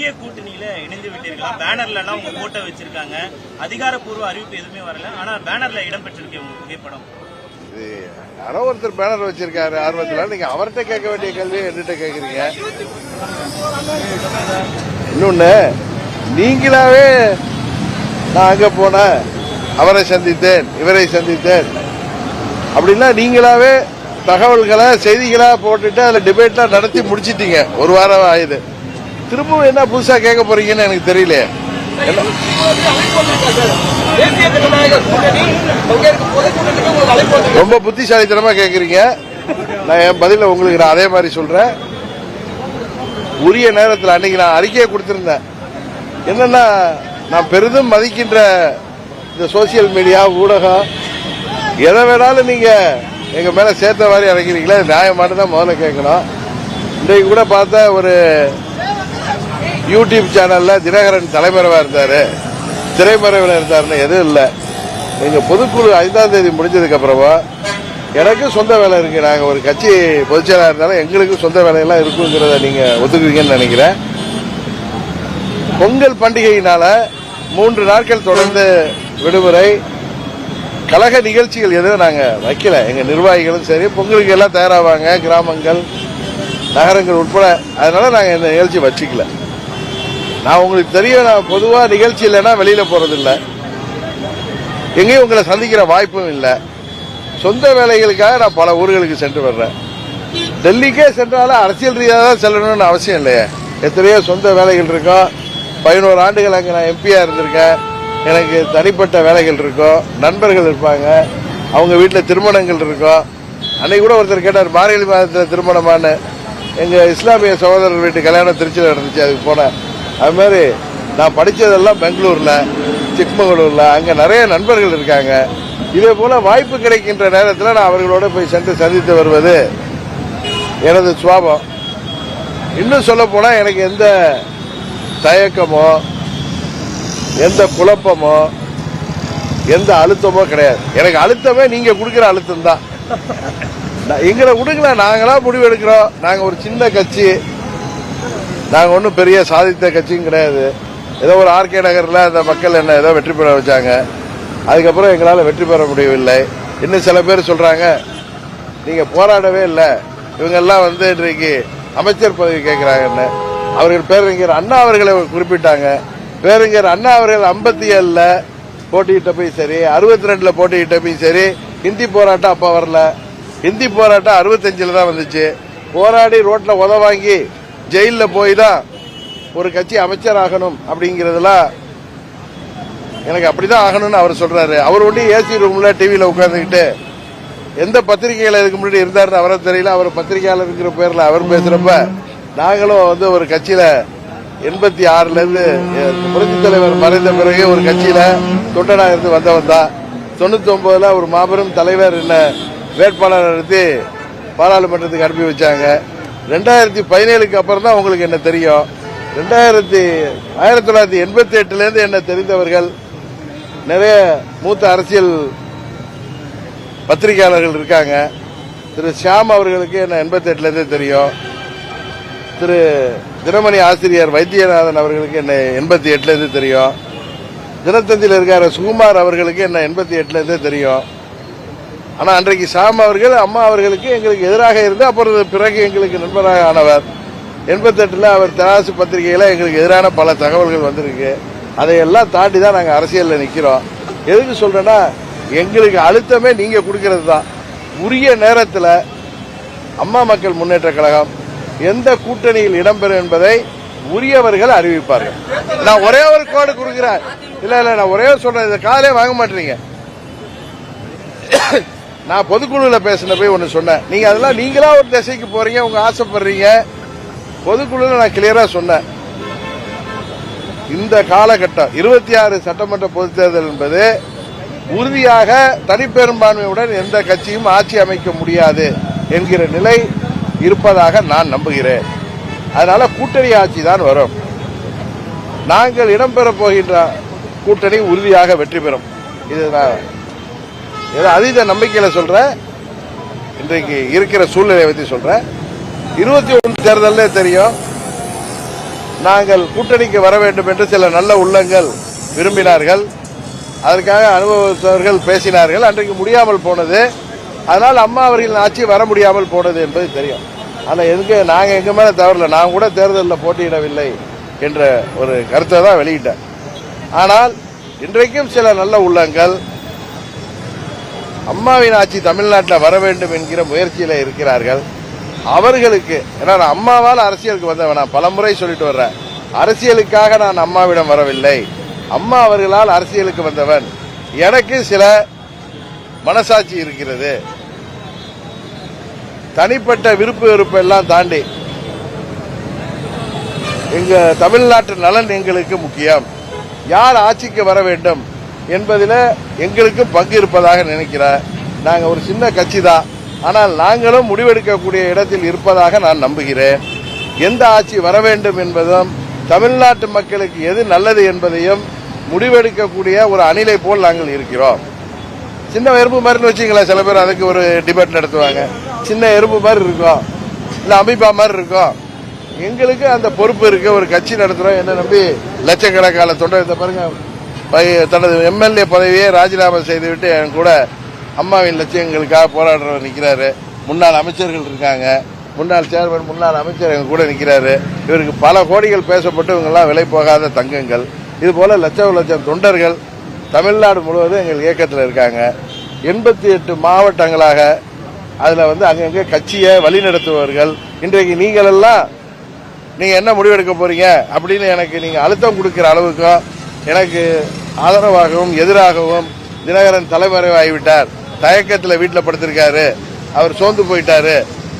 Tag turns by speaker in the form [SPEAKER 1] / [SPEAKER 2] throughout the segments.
[SPEAKER 1] புதிய கூட்டணியில இணைந்து விட்டீர்களா? பேனர்ல எல்லாம் உங்க போட்டோ வச்சிருக்காங்க. அதிகாரப்பூர்வ அறிவிப்பு எதுவுமே வரல. ஆனா பேனர்ல இடம் பெற்றிருக்கு உங்க புகைப்படம்.
[SPEAKER 2] இது யாரோ ஒருத்தர் பேனர் வச்சிருக்காரு ஆர்வத்தில் நீங்க அவர்கிட்ட கேட்க வேண்டிய கல்வி என்கிட்ட கேக்குறீங்க இன்னொன்னு நீங்களாவே நான் அங்க போனேன் அவரை சந்தித்தேன் இவரை சந்தித்தேன். அப்படின்னா நீங்களாவே தகவல்களை செய்திகளா போட்டுட்டு அதுல டிபேட்லாம் நடத்தி முடிச்சிட்டீங்க. ஒரு வாரம் ஆயுது. திரும்பவும் என்ன புதுசா கேட்க போறீங்கன்னு எனக்கு
[SPEAKER 3] தெரியல.
[SPEAKER 2] ரொம்ப புத்திசாலித்தனமா கேக்குறீங்க. நான் என் பதில உங்களுக்கு நான் அதே மாதிரி சொல்றேன். உரிய நேரத்தில் அன்னைக்கு நான் அறிக்கையை கொடுத்திருந்தேன். என்னன்னா நான் பெரிதும் மதிக்கின்ற இந்த சோசியல் மீடியா ஊடகம் எதை வேணாலும் நீங்க எங்க மேல சேர்த்த மாதிரி இறக்கிறீங்களா? நியாயமானதான் முதல்ல கேட்கணும். இன்றைக்கு கூட பார்த்தா ஒரு யூடியூப் சேனல்ல தினகரன் தலைமறைவா இருந்தாரு. திரைமறைவில் இருந்தாருன்னு எதுவும் இல்லை. எங்கள் பொதுக்குழு ஐந்தாம் தேதி முடிஞ்சதுக்கு அப்புறமா எனக்கு சொந்த வேலை இருக்கு. நாங்கள் ஒரு கட்சி பொதுச்செயலாக இருந்தாலும் எங்களுக்கும் சொந்த வேலையெல்லாம் இருக்குங்கிறத நீங்கள் ஒத்துக்குவீங்கன்னு நினைக்கிறேன். பொங்கல் பண்டிகையினால மூன்று நாட்கள் தொடர்ந்து விடுமுறை. கழக நிகழ்ச்சிகள் எதுவும் நாங்கள் வைக்கல. எங்கள் நிர்வாகிகளும் சரி பொங்கலுக்கு எல்லாம் தயாராவாங்க. கிராமங்கள் நகரங்கள் உட்பட. அதனால நாங்கள் இந்த நிகழ்ச்சி வச்சுக்கல. நான் உங்களுக்கு தெரியும் நான் பொதுவாக நிகழ்ச்சி இல்லைன்னா வெளியில் போகிறது இல்லை எங்கேயும் உங்களை சந்திக்கிற வாய்ப்பும் இல்லை. சொந்த வேலைகளுக்காக நான் பல ஊர்களுக்கு சென்று வர்றேன். டெல்லிக்கே சென்றாலும் அரசியல் ரீதியாக தான் செல்லணும்னு அவசியம் இல்லையே. எத்தனையோ சொந்த வேலைகள் இருக்கும் பதினோரு ஆண்டுகள் அங்கே நான் எம்பியாக இருந்திருக்கேன். எனக்கு தனிப்பட்ட வேலைகள் இருக்கும் நண்பர்கள் இருப்பாங்க. அவங்க வீட்டில் திருமணங்கள் இருக்கும் அன்னைக்கு கூட ஒருத்தர் கேட்டார் மார்கழி மாதத்தில் திருமணமான்னு. எங்கள் இஸ்லாமிய சகோதரர் வீட்டு கல்யாணம் திருச்சியில் நடந்துச்சு அதுக்கு போனேன். அது மாதிரி நான் படித்ததெல்லாம் பெங்களூரில் சிக்மங்களூரில் அங்கே நிறைய நண்பர்கள் இருக்காங்க. இதே போல் வாய்ப்பு கிடைக்கின்ற நேரத்தில் நான் அவர்களோட போய் சென்று சந்தித்து வருவது எனது சுவாபம் இன்னும் சொல்ல போனால் எனக்கு எந்த தயக்கமோ எந்த குழப்பமோ எந்த அழுத்தமோ கிடையாது. எனக்கு அழுத்தமே நீங்கள் கொடுக்குற அழுத்தம் தான் எங்களை விடுங்களா நாங்களாம் முடிவு எடுக்கிறோம் நாங்கள் ஒரு சின்ன கட்சி. நாங்கள் ஒன்றும் பெரிய சாதித்த கட்சியும் கிடையாது. ஏதோ ஒரு ஆர்கே நகரில் அந்த மக்கள் என்ன ஏதோ வெற்றி பெற வச்சாங்க. அதுக்கப்புறம் எங்களால் வெற்றி பெற முடியவில்லை. இன்னும் சில பேர் சொல்கிறாங்க நீங்கள் போராடவே இல்லை. இவங்கெல்லாம் வந்து இன்றைக்கு அமைச்சர் பதவி கேட்குறாங்கன்னு. அவர்கள் பேரறிஞர் அண்ணா அவர்களை குறிப்பிட்டாங்க. பேரறிஞர் அண்ணா அவர்கள் ஐம்பத்தி ஏழில் போட்டியிட்டப்பையும் சரி அறுபத்தி ரெண்டில் போட்டியிட்டப்பையும் சரி ஹிந்தி போராட்டம் அப்போ வரல. ஹிந்தி போராட்டம் அறுபத்தஞ்சில் தான் வந்துச்சு. போராடி ரோட்டில் உத வாங்கி ஜெயிலில் போய் தான் ஒரு கட்சி அமைச்சர் ஆகணும் அப்படிங்கறதுலாம் எனக்கு அப்படிதான் ஆகணும்னு அவர் சொல்றாரு. அவர் ஒண்டி ஏசி ரூம்ல டிவியில உட்காந்துக்கிட்டு எந்த பத்திரிகையில இதுக்கு முன்னாடி இருந்தாருன்னு அவரை தெரியல. அவர் பத்திரிகையாளருங்கிற பேர்ல அவர் பேசுறப்ப நாங்களும் வந்து ஒரு கட்சியில எண்பத்தி ஆறுல இருந்து புரட்சி தலைவர் மறைந்த பிறகு ஒரு கட்சியில தொண்டனா இருந்து வந்தவன் தான். தொண்ணூத்தி ஒன்பதுல ஒரு மாபெரும் தலைவர் என்ன வேட்பாளர் நடத்தி பாராளுமன்றத்துக்கு அனுப்பி வச்சாங்க. ரெண்டாயிரத்தி பதினேழுக்கு அப்புறம் தான் உங்களுக்கு என்ன தெரியும். ரெண்டாயிரத்தி ஆயிரத்தி தொள்ளாயிரத்தி எண்பத்தி எட்டுலேருந்து என்ன தெரிந்தவர்கள் நிறைய மூத்த அரசியல் பத்திரிகையாளர்கள் இருக்காங்க. திரு ஷியாம் அவர்களுக்கு என்ன எண்பத்தி எட்டுலேருந்தே தெரியும். திரு தினமணி ஆசிரியர் வைத்தியநாதன் அவர்களுக்கு என்ன எண்பத்தி எட்டுலேருந்து தெரியும். தினத்தந்தியில் இருக்கார சுகுமார் அவர்களுக்கு என்ன எண்பத்தி எட்டுலேருந்தே தெரியும். ஆனால் அன்றைக்கு சாம் அவர்கள் அம்மா அவர்களுக்கு எங்களுக்கு எதிராக இருந்து அப்புறம் பிறகு எங்களுக்கு நண்பராக ஆனவர். எண்பத்தெட்டில் அவர் தராசு பத்திரிகையில் எங்களுக்கு எதிரான பல தகவல்கள் வந்திருக்கு. அதையெல்லாம் தாண்டி தான் நாங்கள் அரசியலில் நிற்கிறோம் எதுக்கு சொல்கிறேன்னா எங்களுக்கு அழுத்தமே நீங்கள் கொடுக்கறது தான் உரிய நேரத்தில் அம்மா மக்கள் முன்னேற்ற கழகம் எந்த கூட்டணியில் இடம்பெறும் என்பதை உரியவர்கள் அறிவிப்பார்கள். நான் ஒரே ஒரு கோடு கொடுக்குறேன். இல்லை இல்லை நான் ஒரே ஒரு சொல்றேன். இதை காதலே வாங்க மாட்டேறீங்க நான் பொதுக்குழுவில் பேசின போய் ஒன்று சொன்னேன். நீங்கள் அதெல்லாம் நீங்களாக ஒரு திசைக்கு போகிறீங்க உங்கள் ஆசைப்படுறீங்க? பொதுக்குழுவில் நான் கிளியராக சொன்னேன். இந்த காலகட்டம் இருபத்தி ஆறு சட்டமன்ற பொதுத் தேர்தல் என்பது உறுதியாக தனிப்பெரும்பான்மையுடன் எந்த கட்சியும் ஆட்சி அமைக்க முடியாது என்கிற நிலை இருப்பதாக நான் நம்புகிறேன். அதனால கூட்டணி ஆட்சி தான் வரும். நாங்கள் இடம்பெறப் போகின்ற கூட்டணி உறுதியாக வெற்றி பெறும். இது நான் ஏதோ அதீத நம்பிக்கையில சொல்கிறேன் இன்றைக்கு இருக்கிற சூழ்நிலையை பத்தி சொல்கிறேன் இருபத்தி ஒன்று தேர்தலே தெரியும் நாங்கள் கூட்டணிக்கு வர வேண்டும் என்று சில நல்ல உள்ளங்கள் விரும்பினார்கள். அதற்காக அனுபவத்தவர்கள் பேசினார்கள். அன்றைக்கு முடியாமல் போனது. அதனால் அம்மா அவர்களின் ஆட்சி வர முடியாமல் போனது என்பது தெரியும். ஆனால் எதுக்கு நாங்கள் எங்க மேலே தவறல நான் கூட தேர்தலில் போட்டியிடவில்லை என்ற ஒரு கருத்தை தான் வெளியிட்டேன். ஆனால் இன்றைக்கும் சில நல்ல உள்ளங்கள் அம்மாவின் ஆட்சி தமிழ்நாட்டில் வர வேண்டும் என்கிற முயற்சியில் இருக்கிறார்கள். அவர்களுக்கு ஏன்னா நான் அம்மாவால் அரசியலுக்கு வந்தவன் நான் பலமுறை சொல்லிட்டு வர்றேன். அரசியலுக்காக நான் அம்மாவிடம் வரவில்லை. அம்மா அவர்களால் அரசியலுக்கு வந்தவன். எனக்கு சில மனசாட்சி இருக்கிறது. தனிப்பட்ட விருப்பு வெறுப்பு எல்லாம் தாண்டி எங்க தமிழ்நாட்டு நலன் எங்களுக்கு முக்கியம். யார் ஆட்சிக்கு வர வேண்டும்? என்பதில் எங்களுக்கு பங்கு இருப்பதாக நினைக்கிறார். நாங்கள் ஒரு சின்ன கட்சி தான் ஆனால் நாங்களும் முடிவெடுக்கக்கூடிய இடத்தில் இருப்பதாக நான் நம்புகிறேன். எந்த ஆட்சி வர வேண்டும் என்பதும் தமிழ்நாட்டு மக்களுக்கு எது நல்லது என்பதையும் முடிவெடுக்கக்கூடிய ஒரு அணிலை போல் நாங்கள் இருக்கிறோம். சின்ன எறும்பு மாதிரின்னு வச்சுங்களேன் சில பேர் அதுக்கு ஒரு டிபேட் நடத்துவாங்க. சின்ன எறும்பு மாதிரி இருக்கும். இல்லை அமீபா மாதிரி இருக்கும். எங்களுக்கு அந்த பொறுப்பு இருக்கு. ஒரு கட்சி நடத்துகிறோம் என்ன நம்பி? லட்சக்கணக்கான தொண்டர் இந்த பாருங்க. தனது எம்எல்ஏ பதவியை ராஜினாமா செய்துவிட்டு என் கூட அம்மாவின் லட்சியங்களுக்காக போராடுறவர் நிற்கிறாரு முன்னாள் அமைச்சர்கள் இருக்காங்க. முன்னாள் சேர்மன் முன்னாள் அமைச்சர் எங்க கூட நிற்கிறாரு இவருக்கு பல கோடிகள் பேசப்பட்டு இவங்கெல்லாம் விலை போகாத தங்கங்கள். இது போல லட்சம் லட்சம் தொண்டர்கள் தமிழ்நாடு முழுவதும் எங்கள் இயக்கத்தில் இருக்காங்க. எண்பத்தி எட்டு மாவட்டங்களாக அதில் வந்து அங்கங்கே கட்சியை வழிநடத்துபவர்கள். இன்றைக்கு நீங்களெல்லாம் நீங்கள் என்ன முடிவெடுக்க போறீங்க? அப்படின்னு எனக்கு நீங்கள் அழுத்தம் கொடுக்குற அளவுக்கும் எனக்கு ஆதரவாகவும் எதிராகவும் தினகரன் தலைமறைவாகிவிட்டார். தயக்கத்தில் வீட்டில் படுத்திருக்காரு. அவர் சோர்ந்து போயிட்டாரு.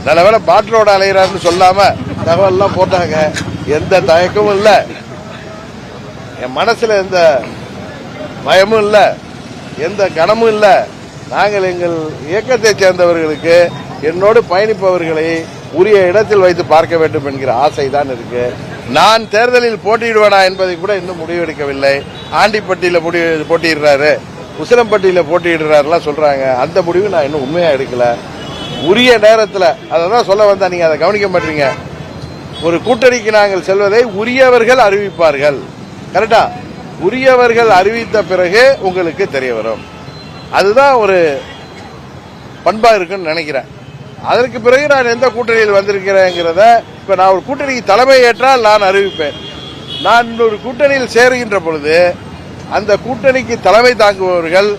[SPEAKER 2] நல்லவேளை பாட்டிலோட அலைகிறாருன்னு சொல்லாம தகவல் எல்லாம் போட்டாங்க. எந்த தயக்கமும் இல்லை. என் மனசுல எந்த பயமும் இல்லை. எந்த கனமும் இல்லை. நாங்கள் எங்கள் இயக்கத்தை சேர்ந்தவர்களுக்கு என்னோடு பயணிப்பவர்களை உரிய இடத்தில் வைத்து பார்க்க வேண்டும் என்கிற ஆசை தான் இருக்குது நான் தேர்தலில் போட்டியிடுவேனா என்பதை கூட இன்னும் முடிவெடுக்கவில்லை. ஆண்டிப்பட்டியில் முடி போட்டியிடுறாரு. உசிலம்பட்டியில் போட்டியிடுறாருலாம் சொல்றாங்க. அந்த முடிவு நான் இன்னும் உண்மையாக எடுக்கல. உரிய நேரத்தில் அதை தான் சொல்ல வந்தா நீங்கள் அதை கவனிக்க மாட்டீங்க. ஒரு கூட்டணிக்கு நாங்கள் செல்வதை உரியவர்கள் அறிவிப்பார்கள். கரெக்டா? உரியவர்கள் அறிவித்த பிறகு உங்களுக்கு தெரிய வரும். அதுதான் ஒரு பண்பாக இருக்குன்னு நினைக்கிறேன். அதற்கு பிறகு நான் எந்த கூட்டணியில் வந்திருக்கிறேங்கிறத இப்ப நான் ஒரு கூட்டணிக்கு தலைமை ஏற்றால் நான் அறிவிப்பேன். நான் இன்னொரு கூட்டணியில் சேருகின்ற பொழுது அந்த கூட்டணிக்கு தலைமை தாங்குபவர்கள்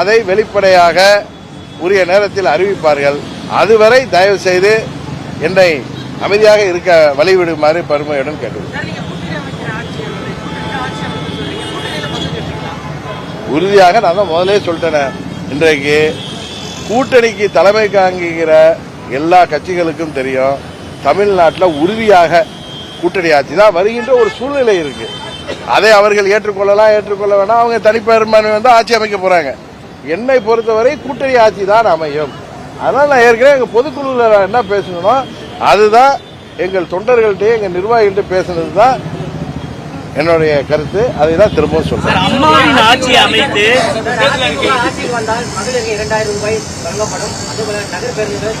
[SPEAKER 2] அதை வெளிப்படையாக உரிய நேரத்தில் அறிவிப்பார்கள். அதுவரை தயவு செய்து என்னை அமைதியாக இருக்க வழிவிடுமாறு பெருமையுடன் கேட்டுள்ளேன்? உறுதியாக நான் தான் முதலே சொல்லிட்டேன். இன்றைக்கு கூட்டணிக்கு தலைமை தாங்குகிற எல்லா கட்சிகளுக்கும் தெரியும் தமிழ்நாட்டில் உறுதியாக கூட்டணி ஆட்சி தான் வருகின்ற ஒரு சூழ்நிலை இருக்கு. அதை அவர்கள் ஏற்றுக்கொள்ளலாம் ஏற்றுக்கொள்ள வேணாம் அவங்க தனிப்பெரும்பான்மை வந்து ஆட்சி அமைக்க போறாங்க. என்னை பொறுத்தவரை கூட்டணி ஆட்சி தான் அமையும். அதனால் நான் ஏற்கனவே எங்கள் பொதுக்குழுவில் நான் என்ன பேசணும் அதுதான் எங்கள் தொண்டர்கள்ட்டையும் எங்கள் நிர்வாகிகள்ட்ட பேசுனது தான் என்னுடைய கருத்து அதை தான் திரும்பவும் சொல்றேன்.
[SPEAKER 1] அம்மாவின் ஆட்சி அமைத்து
[SPEAKER 4] இரண்டாயிரம் ரூபாய் வழங்கப்படும் அதுபோல நகர் பேருந்துகள்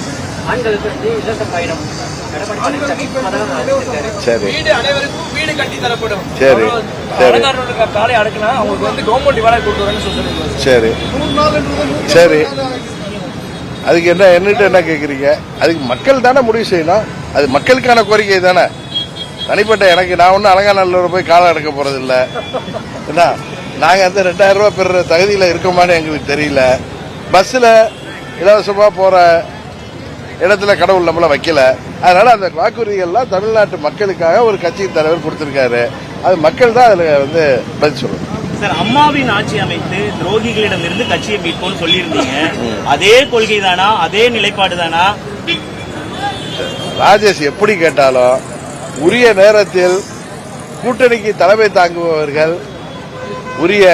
[SPEAKER 4] ஆண்களுக்கு இலவச பயணம்.
[SPEAKER 2] சரி.
[SPEAKER 3] வீடு அனைவருக்கும் வீடு கட்டி தரப்படும்.
[SPEAKER 2] சரி, சரி.
[SPEAKER 3] அலங்காரோட காலை அடக்குனா அவங்களுக்கு வந்து கவர்மெண்ட் வேலை கொடுத்துருன்னு சொல்லிருக்காங்க
[SPEAKER 2] சரி. சரி. அதுக்கு என்ன என்னட்டு என்ன கேக்குறீங்க? அதுக்கு மக்கள் தானே முடிவு செய்யணும். அது மக்களுக்கான கோரிக்கை தானே. தனிப்பட்ட எனக்கு நான் ஒன்றும் அலங்காநல்லூர் போய் காலம் அடக்க போறது இல்ல என்ன நாங்க அந்த ரெண்டாயிரம் ரூபாய் பெறுற தகுதியில இருக்கோமான்னு எங்களுக்கு தெரியல. பஸ்ல இலவசமா போற இடத்துல கடவுள் நம்மள வைக்கல. அதனால அந்த வாக்குறுதிகள்லாம் தமிழ்நாட்டு மக்களுக்காக ஒரு கட்சி தலைவர் கொடுத்திருக்காரு. அது மக்கள் தான் அதுல வந்து பதில் சொல்லணும்.
[SPEAKER 1] சார் அம்மாவின் ஆட்சி அமைத்து துரோகிகளிடமிருந்து கட்சியை மீட்போம்னு சொல்லியிருந்தீங்க. அதே கொள்கை தானா அதே நிலைப்பாடு தானா
[SPEAKER 2] ராஜேஷ் எப்படி கேட்டாலும் உரிய நேரத்தில் கூட்டணிக்கு தலைமை தாங்குபவர்கள் உரிய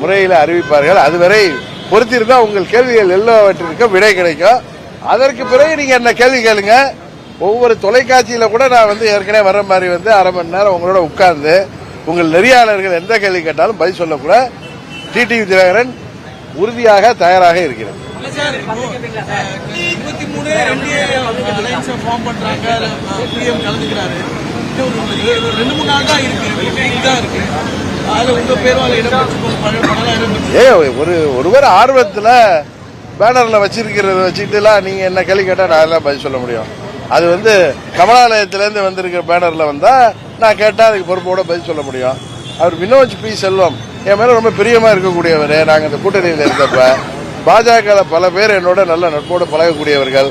[SPEAKER 2] முறையில் அறிவிப்பார்கள். அதுவரை பொறுத்திருந்தா உங்கள் கேள்விகள் எல்லாவற்றிற்கும் விடை கிடைக்கும். அதற்கு பிறகு நீங்க என்ன கேள்வி கேளுங்க. ஒவ்வொரு தொலைக்காட்சியில கூட நான் வந்து ஏற்கனவே வர மாதிரி வந்து அரை மணி நேரம் உங்களோட உட்கார்ந்து உங்கள் நெறியாளர்கள் எந்த கேள்வி கேட்டாலும் பதில் சொல்லக்கூட டிடிவி தினகரன் உறுதியாக தயாராக இருக்கிறது
[SPEAKER 3] இருபத்தி மூணு ரெண்டு ஃபார்ம் பிஎம் கலந்துக்கிறாரு
[SPEAKER 5] ஒரு ரெண்டு மூணு நாள் தான் இருக்கு தான் இருக்கு
[SPEAKER 2] ஏ ஒரு ஒருவர் ஆர்வத்துல பேனர்ல வச்சிருக்கிறத வச்சுக்கிட்டுலாம் நீங்க என்ன கேள்வி கேட்டா நான் எல்லாம் பதில் சொல்ல முடியும் அது வந்து கமலாலயத்திலேருந்து வந்திருக்கிற பேனர்ல வந்தா நான் கேட்டா அதுக்கு பொறுப்போட பதில் சொல்ல முடியும் அவர் வினோஜ் பி செல்வம் என் மேல ரொம்ப பிரியமா இருக்கக்கூடியவர் நாங்கள் இந்த கூட்டணியில் இருந்தப்ப பாஜக பல பேர் என்னோட நல்ல நட்போடு பழகக்கூடியவர்கள்.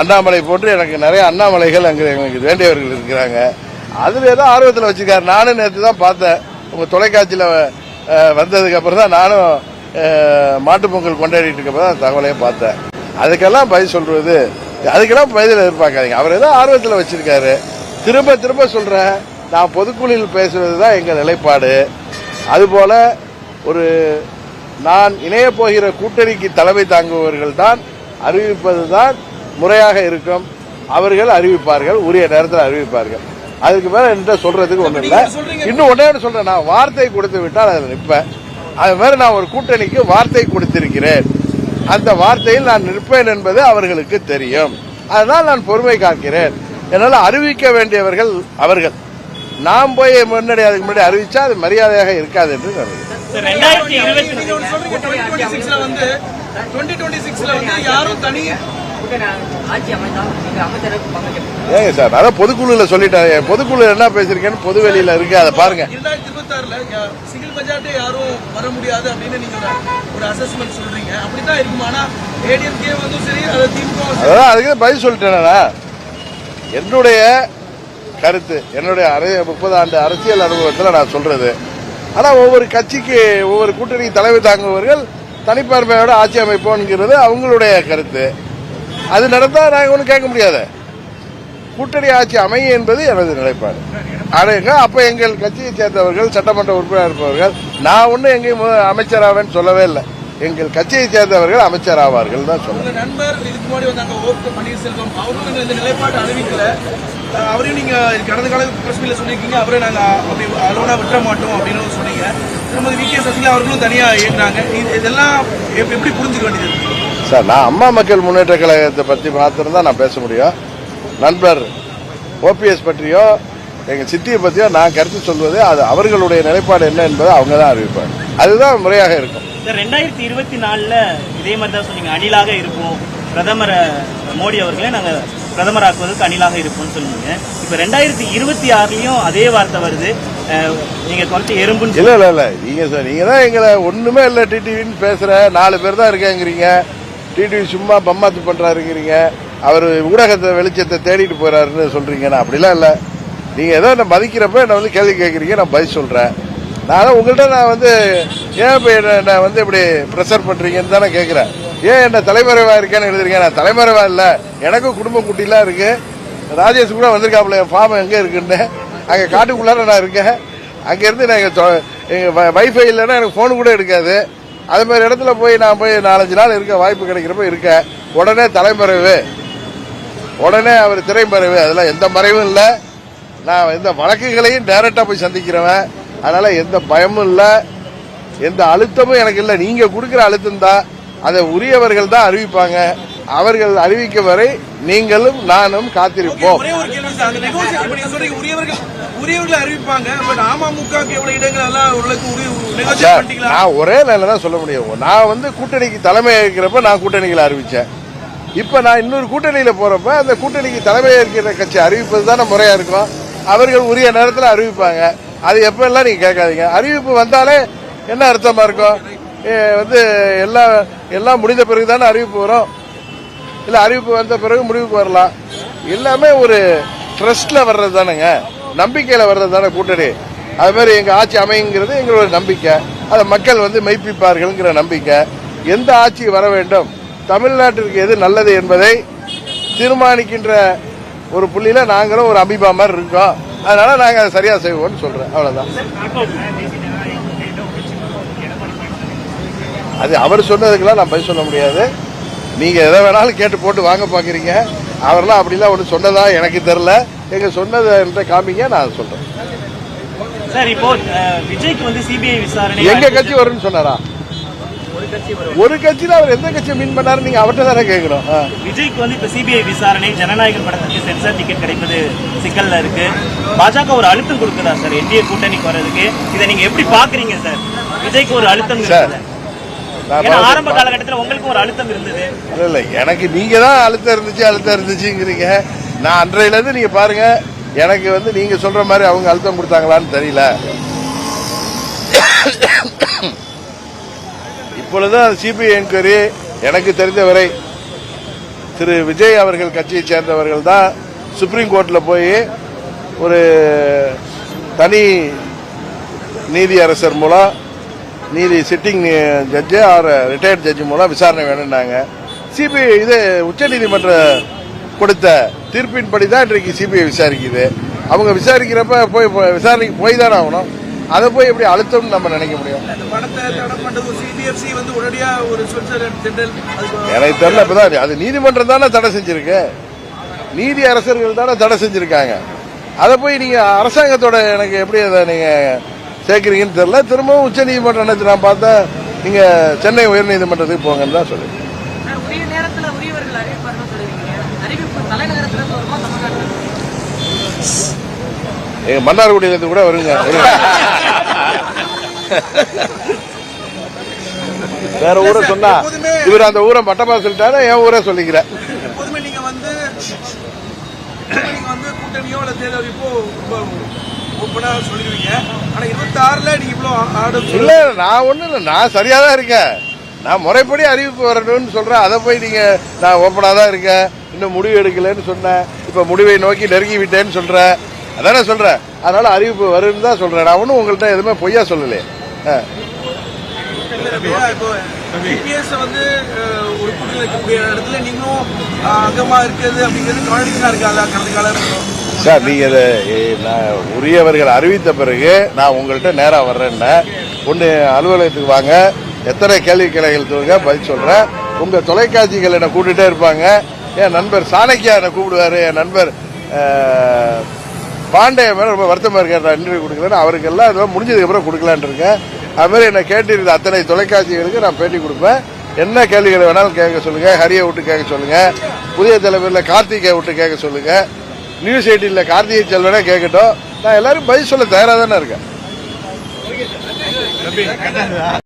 [SPEAKER 2] அண்ணாமலை போன்று எனக்கு நிறைய அண்ணாமலைகள் அங்கே எனக்கு வேண்டியவர்கள் இருக்கிறாங்க. அதுல ஏதோ ஆர்வத்தில் வச்சிருக்காரு. நானும் நேற்று தான் பார்த்தேன். உங்க தொலைக்காட்சியில் வந்ததுக்கப்புறம் வந்ததுக்கு அப்புறம் தான் நானும் மாட்டு மாட்டுப் பொங்கல் கொண்டாடிட்டு இருக்கப்ப தான் தகவலையும் பார்த்தேன். அதுக்கெல்லாம் பதில் சொல்றது அதுக்கெல்லாம் பதில் எதிர்பார்க்காதீங்க. அவர் ஏதோ ஆர்வத்தில் வச்சிருக்காரு. திரும்ப திரும்ப சொல்றேன். நான் பொதுக்குழுவில் பேசுவது தான் எங்கள் நிலைப்பாடு. அதுபோல ஒரு நான் இணைய போகிற கூட்டணிக்கு தலைமை தாங்குபவர்கள் தான் அறிவிப்பது தான் முறையாக இருக்கும். அவர்கள் அறிவிப்பார்கள் உரிய நேரத்தில் அறிவிப்பார்கள். அதுக்கு மேல என்கிட்ட சொல்றதுக்கு ஒண்ணும் இல்ல. இன்னும் ஒன்று சொல்றேன். நான் வார்த்தை கொடுத்து விட்டால் அதில் நிற்பேன். அது மாதிரி நான் ஒரு கூட்டணிக்கு வார்த்தை கொடுத்திருக்கிறேன். அந்த வார்த்தையில் நான் நிற்பேன் என்பது அவர்களுக்கு தெரியும். அதனால் நான் பொறுமை காக்கிறேன். என்னால் அறிவிக்க வேண்டியவர்கள் அவர்கள். நாம் போய் முன்னாடி அதுக்கு முன்னாடி அறிவிச்சா அது மரியாதையாக இருக்காது என்று நினைக்கிறேன்.
[SPEAKER 1] ரெண்டாயிரத்தி இருபத்தி
[SPEAKER 5] சிக்ஸ்ல வந்து டுவெண்ட்டி டுவெண்ட்டி சிக்ஸ்ல வந்து யாரும் தனி
[SPEAKER 2] ஏங்க சார் அதான் பொதுக்குழுல சொல்லிட்டாங்க பொதுக்குழு என்ன பேசிருக்கேன்னு பொது வெளியில இருக்கு அதை பாருங்க.
[SPEAKER 5] இரண்டாயிரத்தி இருபத்தி ஆறுல சிங்கிள் மெஜாரிட்டி யாரும் வர முடியாது அப்படின்னு நீங்க ஒரு- ஒரு அசஸ்மெண்ட் சொல்றீங்க. அப்படித்தான் இருக்கும். ஆனா ஏடிஎம்கே வந்து சரி அது திமுக வும் சரி.
[SPEAKER 2] அதான் அதுக்கு பதில் சொல்லிட்டேனா என்னுடைய கருத்து என்னுடைய அரை- முப்பது ஆண்டு அரசியல் அனுபவத்தில் நான் சொல்றது. ஆனால் ஒவ்வொரு கட்சிக்கு ஒவ்வொரு கூட்டணி தலைமை தாங்குபவர்கள் தனிப்பான்மையோட ஆட்சி அமைப்போங்கிறது அவங்களுடைய கருத்து. அது நடந்தால் நாங்கள் ஒன்றும் கேட்க முடியாது. கூட்டணி ஆட்சி அமையும் என்பது எனது நிலைப்பாடு. ஆனாங்க அப்போ எங்கள் கட்சியை சேர்ந்தவர்கள் சட்டமன்ற உறுப்பினர் இருப்பவர்கள் நான் ஒன்றும் எங்கேயும் அமைச்சராவேன்னு சொல்லவே இல்லை. எங்கள் கட்சியை சேர்ந்தவர்கள் அமைச்சர் ஆவார்கள் தான் சொல்றேன்
[SPEAKER 5] நண்பர் இதுக்கு முன்னாடி வந்தாங்க ஓ பன்னீர்செல்வம். அவரும் இந்த- நிலைப்பாடு அறிவிக்கல. அவரையும் நீங்க கடந்த கால பிரஸ் சொல்லியிருக்கீங்க. அவரை நாங்க அப்படி அலோனா விட்டுற மாட்டோம் அப்படின்னு சொன்னீங்க திருமதி வி கே சசிகலா அவர்களும் தனியா இயக்குறாங்க. இது- இதெல்லாம் எப்படி எப்படி புரிஞ்சுக்க வேண்டியது?
[SPEAKER 2] சார் நான் அம்மா மக்கள் முன்னேற்ற கழகத்தை பற்றி மாத்திரம் தான் நான் பேச முடியும். நண்பர் ஓபிஎஸ் பற்றியோ எங்க சித்தியை பற்றியோ நான் கருத்து சொல்வது அது அவர்களுடைய நிலைப்பாடு என்ன என்பதை அவங்க தான் அறிவிப்பாங்க. அதுதான் முறையாக இருக்கும்.
[SPEAKER 1] சார் ரெண்டாயிரத்தி இருபத்தி நாலுல இதே மாதிரி தான் சொன்னீங்க. அணிலாக இருப்போம். பிரதமர் மோடி அவர்களே நாங்க பிரதமராக்குவதற்கு அணிலாக இருப்போம்னு சொன்னீங்க இப்ப ரெண்டாயிரத்தி இருபத்தி ஆறுலயும் அதே வார்த்தை வருது. நீங்கள் நீங்க குறைச்சி எறும்புன்னு
[SPEAKER 2] இல்ல இல்ல இல்லை. நீங்க சார் நீங்க தான் எங்களை ஒண்ணுமே இல்ல டிடிவின்னு பேசுற நாலு பேர் தான் இருக்காங்கிறீங்க. டிடிவி சும்மா பம்மாத்து பண்றாருங்கிறீங்க. அவர் ஊடகத்தை வெளிச்சத்தை தேடிட்டு போறாருன்னு சொல்கிறீங்க நான் அப்படிலாம் இல்ல. நீங்க ஏதோ என்ன மதிக்கிறப்ப என்ன வந்து கேள்வி கேட்குறீங்க நான் பதில் சொல்றேன். நான் உங்கள்கிட்ட நான் வந்து ஏன் இப்போ என்ன வந்து இப்படி ப்ரெஷர் பண்றீங்கன்னு தானே கேட்குறேன் ஏன் என்ன தலைமறைவா இருக்கேன்னு எழுதிருக்கேன். நான் தலைமறைவா இல்ல. எனக்கும் குடும்ப குட்டிலாம் இருக்கு. ராஜேஷ் கூட வந்திருக்காப்புல என் ஃபார்ம் எங்க இருக்குன்னு. அங்க காட்டுக்குள்ளார நான் இருக்கேன். அங்கேருந்து நான் எங்க வைஃபை இல்லைன்னா எனக்கு போன் கூட எடுக்காது. அது மாதிரி இடத்துல போய் நான் போய் நாலஞ்சு நாள் இருக்க வாய்ப்பு கிடைக்கிறப்ப இருக்கேன் உடனே தலைமறைவு. உடனே அவர் திரைமறைவு. அதெல்லாம் எந்த மறைவும் இல்லை. நான் எந்த வழக்குகளையும் டைரக்டா போய் சந்திக்கிறவன். அதனால எந்த பயமும் இல்லை. எந்த அழுத்தமும் எனக்கு இல்லை. நீங்க கொடுக்குற அழுத்தம் தான். அதை உரியவர்கள் தான் அறிவிப்பாங்க. அவர்கள் அறிவிக்கும் வரை நீங்களும் நானும் காத்திருப்போம். நான் ஒரே நிலையில தான் சொல்ல முடியும். நான் வந்து கூட்டணிக்கு தலைமை ஏற்கிறப்ப நான் கூட்டணிகளை அறிவிச்சேன். இப்ப நான் இன்னொரு கூட்டணியில போறப்ப அந்த கூட்டணிக்கு தலைமை ஏற்கிற கட்சி அறிவிப்பது தானே முறையா இருக்கும். அவர்கள் உரிய நேரத்தில் அறிவிப்பாங்க. அது எப்ப எல்லாம் நீங்க கேட்காதீங்க. அறிவிப்பு வந்தாலே என்ன அர்த்தமா இருக்கும்? வந்து எல்லாம் எல்லாம் முடிந்த பிறகு தானே அறிவிப்பு வரும். இல்லை அறிவிப்பு வந்த பிறகு முடிவுக்கு வரலாம். எல்லாமே ஒரு ட்ரஸ்டில் வர்றது தானேங்க நம்பிக்கையில் வர்றது தானே கூட்டணி. அது மாதிரி எங்கள் ஆட்சி அமைங்கிறது எங்களோட நம்பிக்கை. அதை மக்கள் வந்து மெய்ப்பிப்பார்கள்ங்கிற நம்பிக்கை. எந்த ஆட்சி வர வேண்டும்? தமிழ்நாட்டிற்கு எது நல்லது என்பதை தீர்மானிக்கின்ற ஒரு புள்ளியில் நாங்களும் ஒரு அபிபா மாதிரி இருக்கோம். அதனால நாங்கள் அதை சரியாக செய்வோம்னு சொல்கிறேன் அவ்வளோதான் அது அவர் சொன்னதுக்கெல்லாம் நான் பதில் சொல்ல முடியாது. நீங்க எதை வேணாலும் கேட்டு போட்டு வாங்க பாக்குறீங்க. அவரெல்லாம் அப்படிலாம் ஒன்று சொன்னதா எனக்கு தெரியல. எங்க சொன்னதை என்கிட்ட காமிங்க நான் சொல்றேன்.
[SPEAKER 1] சார் இப்போ அஹ், விஜய்க்கு வந்து சிபிஐ விசாரணை
[SPEAKER 2] எங்க கட்சி வரும்னு சொன்னாரா?
[SPEAKER 4] ஒரு
[SPEAKER 2] கட்சியில அவர் எந்த கட்சியை மீன் பண்ணாரு நீங்க அவர்கிட்ட தானே கேட்கணும்.
[SPEAKER 1] விஜய்க்கு வந்து இப்ப சிபிஐ விசாரணை ஜனநாயகன் படத்துக்கு சென்சார் டிக்கெட் கிடைப்பது சிக்கல்ல இருக்கு. பாஜக ஒரு அழுத்தம் கொடுக்குதா சார்? என்டிஏ கூட்டணிக்கு வர்றதுக்கு. இதை நீங்க எப்படி பாக்குறீங்க சார்? விஜய்க்கு ஒரு அழுத்தம்
[SPEAKER 2] சார்,
[SPEAKER 1] இருக்குது
[SPEAKER 2] நான்
[SPEAKER 1] ஏன்னா
[SPEAKER 2] பாத்து-
[SPEAKER 1] ஆரம்ப காலகட்டத்தில் உங்களுக்கு ஒரு அழுத்தம் இருந்தது.
[SPEAKER 2] இல்ல இல்ல எனக்கு நீங்க தான் அழுத்தம் இருந்துச்சு அழுத்தம் இருந்துச்சுங்கிறீங்க. நான் அன்றையில இருந்து நீங்க பாருங்க எனக்கு வந்து நீங்க சொல்ற மாதிரி அவங்க அழுத்தம் கொடுத்தாங்களான்னு தெரியல. இப்பொழுது சிபிஐ என்கொயரி எனக்கு தெரிந்தவரை திரு விஜய் அவர்கள் கட்சியை சேர்ந்தவர்கள் தான் சுப்ரீம் கோர்ட்ல போய் ஒரு தனி நீதி அரசர் மூலம் நீதி sitting judge or retired judge மூலம் விசாரணை வேணும்னாங்க. சிபிஐ இது உச்சநீதிமன்ற கொடுத்த தீர்ப்பின்படி தான் இன்றைக்கு சிபிஐ விசாரிக்குது. அவங்க விசாரிக்கிறப்ப போய் விசாரணைக்கு போய் தானே ஆகணும். அதை போய் எப்படி அழுத்தம்னு நம்ம நினைக்க முடியும். எனக்கு தெரியல இப்பதான் அது நீதிமன்றம் தானே தடை செஞ்சிருக்கு. நீதி அரசர்கள் தானே தடை செஞ்சிருக்காங்க. அதை போய் நீங்க அரசாங்கத்தோட எனக்கு எப்படி அதை நீங்க சேர்க்கிறீங்கன்னு தெரியல திரும்பவும் உச்ச நீதிமன்றம் நினைச்சு நான் பார்த்தா நீங்க சென்னை உயர்நீதிமன்றத்துக்கு போங்கன்னு தான்
[SPEAKER 3] இருந்து?
[SPEAKER 2] எங்க மன்னார்குடியிலிருந்து கூட வருங்க. வேற ஊரை சொன்னா இவர் அந்த ஊரை மட்டமா சொல்லிட்டாரு என் ஊரை சொல்லிக்கிறேன்
[SPEAKER 5] நீங்க வந்து கூட்டணியோ தேர்தல் ரொம்ப ஓப்பனா சொல்லிடுவீங்க ஆனா இருபத்தி ஆறுல நீங்க இவ்வளவு ஆர்டர்
[SPEAKER 2] இல்ல நான் ஒண்ணு இல்ல. நான் சரியா தான் இருக்கேன். நான் முறைப்படி அறிவிப்பு வரணும்னு சொல்றேன். அதை போய் நீங்க நான் ஓப்பனா தான் இருக்கேன். இன்னும் முடிவு எடுக்கலன்னு சொன்னேன். இப்ப முடிவை நோக்கி நெருங்கி விட்டேன்னு சொல்றேன். அதானே சொல்றேன். அதனால அறிவிப்பு வரும்னு தான் சொல்றேன். நான் ஒன்றும் உங்கள்கிட்ட எதுவுமே பொய்யா சொல்லலையே ஆ.
[SPEAKER 5] வந்து ஒரு கூட்டத்தில் இருக்கக்கூடிய இடத்துல நீங்களும் அஹ், அங்கமா இருக்கிறது அப்படிங்கிறது காரணம் இருக்காதா கடந்த காலம்
[SPEAKER 2] சார் நீங்கள் இதை நான் உரியவர்கள் அறிவித்த பிறகு நான் உங்கள்கிட்ட நேராக வர்றேன்னா ஒன்று அலுவலகத்துக்கு வாங்க. எத்தனை கேள்வி கிளைகள் தூங்க பதில் சொல்கிறேன் உங்கள் தொலைக்காட்சிகள் என்னை கூப்பிட்டுட்டே இருப்பாங்க. என் நண்பர் சாணக்கியா என்னை கூப்பிடுவாரு. என் நண்பர் பாண்டிய மேல ரொம்ப வருத்தமாக இருக்கார். நான் இன்டர்வியூ கொடுக்குறேன்னு அவருக்கெல்லாம் இதெல்லாம் முடிஞ்சதுக்கப்புறம் கொடுக்கலான் கொடுக்கலான்னு இருக்கேன். அதுமாதிரி என்னை கேட்டிருந்த அத்தனை தொலைக்காட்சிகளுக்கு நான் பேட்டி கொடுப்பேன். என்ன கேள்விகளை வேணாலும் கேட்க சொல்லுங்கள் ஹரியை விட்டு கேட்க சொல்லுங்கள் புதிய தலைவரில் கார்த்திகை விட்டு கேட்க சொல்லுங்கள் நியூஸ் எயிட்டில் கார்த்திகை செல்வனே கேட்கட்டும் நான் எல்லாரும் பதில் சொல்ல தயாராக தானே இருக்கேன்.